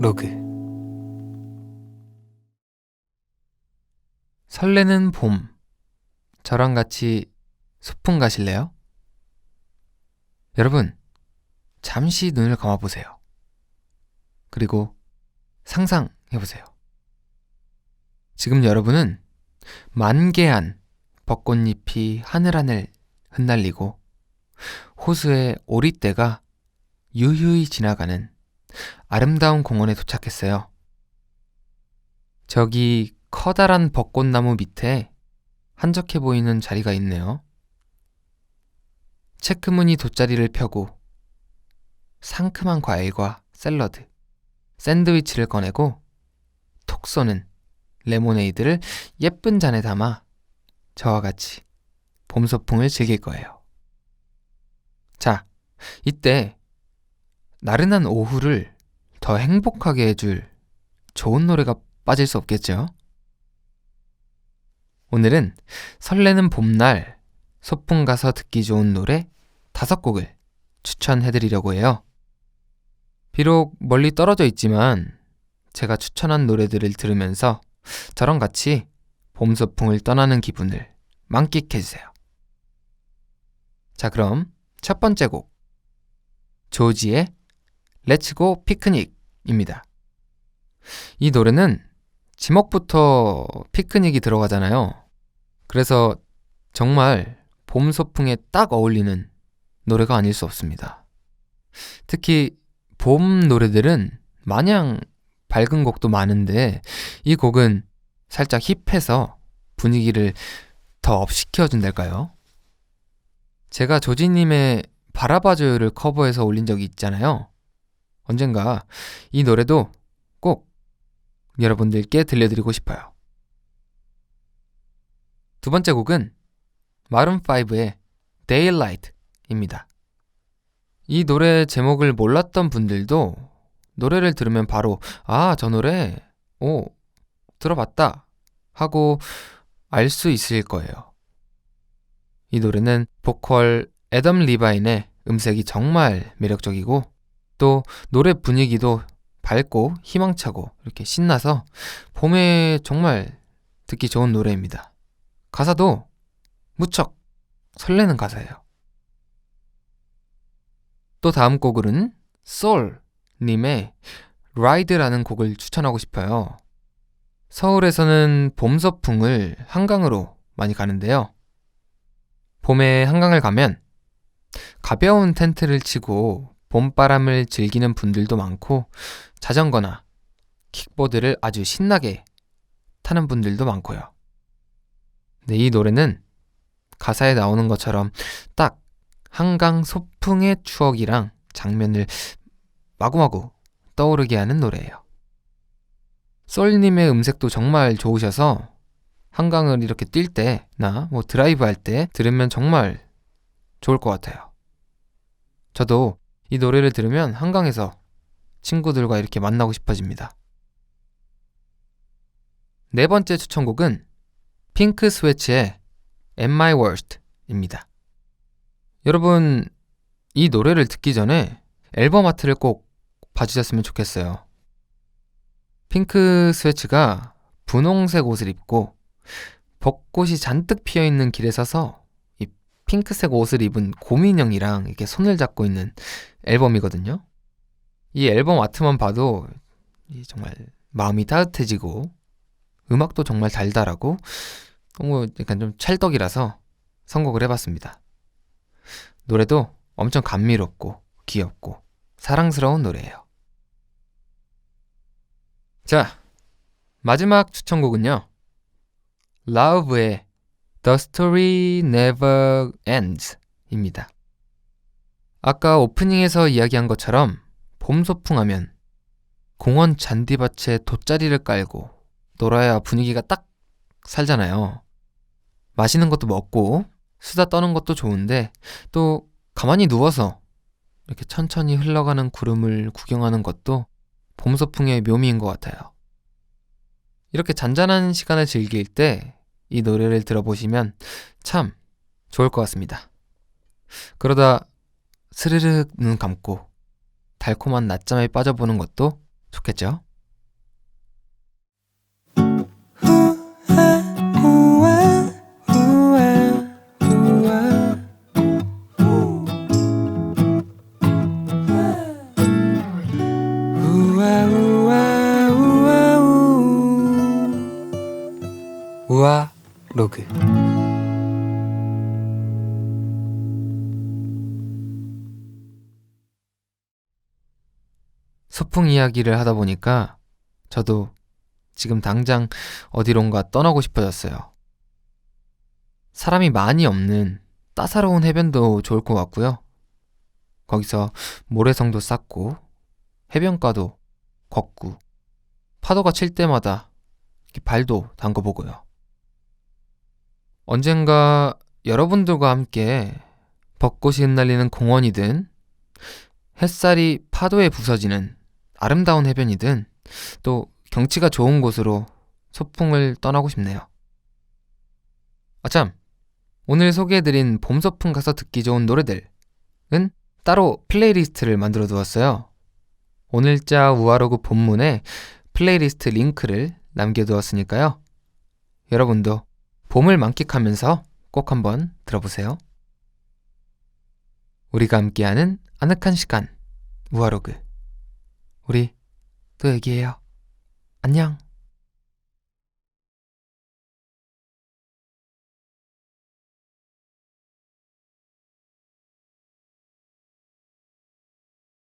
로그 설레는 봄 저랑 같이 소풍 가실래요? 여러분 잠시 눈을 감아 보세요. 그리고 상상해 보세요. 지금 여러분은 만개한 벚꽃잎이 하늘하늘 흩날리고 호수의 오리떼가 유유히 지나가는 아름다운 공원에 도착했어요. 저기 커다란 벚꽃나무 밑에 한적해 보이는 자리가 있네요. 체크무늬 돗자리를 펴고 상큼한 과일과 샐러드, 샌드위치를 꺼내고 톡 쏘는 레모네이드를 예쁜 잔에 담아 저와 같이 봄 소풍을 즐길 거예요. 자, 이때 나른한 오후를 더 행복하게 해줄 좋은 노래가 빠질 수 없겠죠? 오늘은 설레는 봄날 소풍 가서 듣기 좋은 노래 다섯 곡을 추천해 드리려고 해요. 비록 멀리 떨어져 있지만 제가 추천한 노래들을 들으면서 저랑 같이 봄 소풍을 떠나는 기분을 만끽해 주세요. 자, 그럼 첫 번째 곡. 조지의 렛츠고 피크닉입니다. 이 노래는 지목부터 피크닉이 들어가잖아요. 그래서 정말 봄 소풍에 딱 어울리는 노래가 아닐 수 없습니다. 특히 봄 노래들은 마냥 밝은 곡도 많은데 이 곡은 살짝 힙해서 분위기를 더 업시켜준달까요? 제가 조지님의 바라봐줘요를 커버해서 올린 적이 있잖아요. 언젠가 이 노래도 꼭 여러분들께 들려드리고 싶어요. 두 번째 곡은 마룬5의 Daylight입니다. 이 노래 제목을 몰랐던 분들도 노래를 들으면 바로 아, 저 노래, 오, 들어봤다 하고 알 수 있을 거예요. 이 노래는 보컬 애덤 리바인의 음색이 정말 매력적이고 또 노래 분위기도 밝고 희망차고 이렇게 신나서 봄에 정말 듣기 좋은 노래입니다. 가사도 무척 설레는 가사예요. 또 다음 곡은 솔님의 라이드라는 곡을 추천하고 싶어요. 서울에서는 봄 서풍을 한강으로 많이 가는데요. 봄에 한강을 가면 가벼운 텐트를 치고 봄바람을 즐기는 분들도 많고 자전거나 킥보드를 아주 신나게 타는 분들도 많고요. 네, 이 노래는 가사에 나오는 것처럼 딱 한강 소풍의 추억이랑 장면을 마구마구 떠오르게 하는 노래예요. 솔님의 음색도 정말 좋으셔서 한강을 이렇게 뛸 때나 뭐 드라이브 할 때 들으면 정말 좋을 것 같아요. 저도 이 노래를 들으면 한강에서 친구들과 이렇게 만나고 싶어집니다. 네 번째 추천곡은 핑크 스웨치의 Am My Worst입니다. 여러분, 이 노래를 듣기 전에 앨범 아트를 꼭 봐주셨으면 좋겠어요. 핑크 스웨치가 분홍색 옷을 입고 벚꽃이 잔뜩 피어 있는 길에 서서 핑크색 옷을 입은 고민형이랑 이렇게 손을 잡고 있는 앨범이거든요. 이 앨범 아트만 봐도 정말 마음이 따뜻해지고 음악도 정말 달달하고 너무 약간 좀 찰떡이라서 선곡을 해봤습니다. 노래도 엄청 감미롭고 귀엽고 사랑스러운 노래예요. 자, 마지막 추천곡은요. 라우브의 The Story Never Ends 입니다. 아까 오프닝에서 이야기한 것처럼 봄 소풍하면 공원 잔디밭에 돗자리를 깔고 놀아야 분위기가 딱 살잖아요. 맛있는 것도 먹고 수다 떠는 것도 좋은데 또 가만히 누워서 이렇게 천천히 흘러가는 구름을 구경하는 것도 봄 소풍의 묘미인 것 같아요. 이렇게 잔잔한 시간을 즐길 때 이 노래를 들어보시면 참 좋을 것 같습니다. 그러다 스르륵 눈 감고 달콤한 낮잠에 빠져보는 것도 좋겠죠? 로그 소풍 이야기를 하다 보니까 저도 지금 당장 어디론가 떠나고 싶어졌어요. 사람이 많이 없는 따사로운 해변도 좋을 것 같고요. 거기서 모래성도 쌓고 해변가도 걷고 파도가 칠 때마다 발도 담궈 보고요. 언젠가 여러분들과 함께 벚꽃이 흩날리는 공원이든 햇살이 파도에 부서지는 아름다운 해변이든 또 경치가 좋은 곳으로 소풍을 떠나고 싶네요. 아참, 오늘 소개해드린 봄 소풍 가서 듣기 좋은 노래들은 따로 플레이리스트를 만들어 두었어요. 오늘자 우아로그 본문에 플레이리스트 링크를 남겨두었으니까요. 여러분도 봄을 만끽하면서 꼭 한번 들어보세요. 우리가 함께하는 아늑한 시간 우아로그 우리 또 얘기해요. 안녕.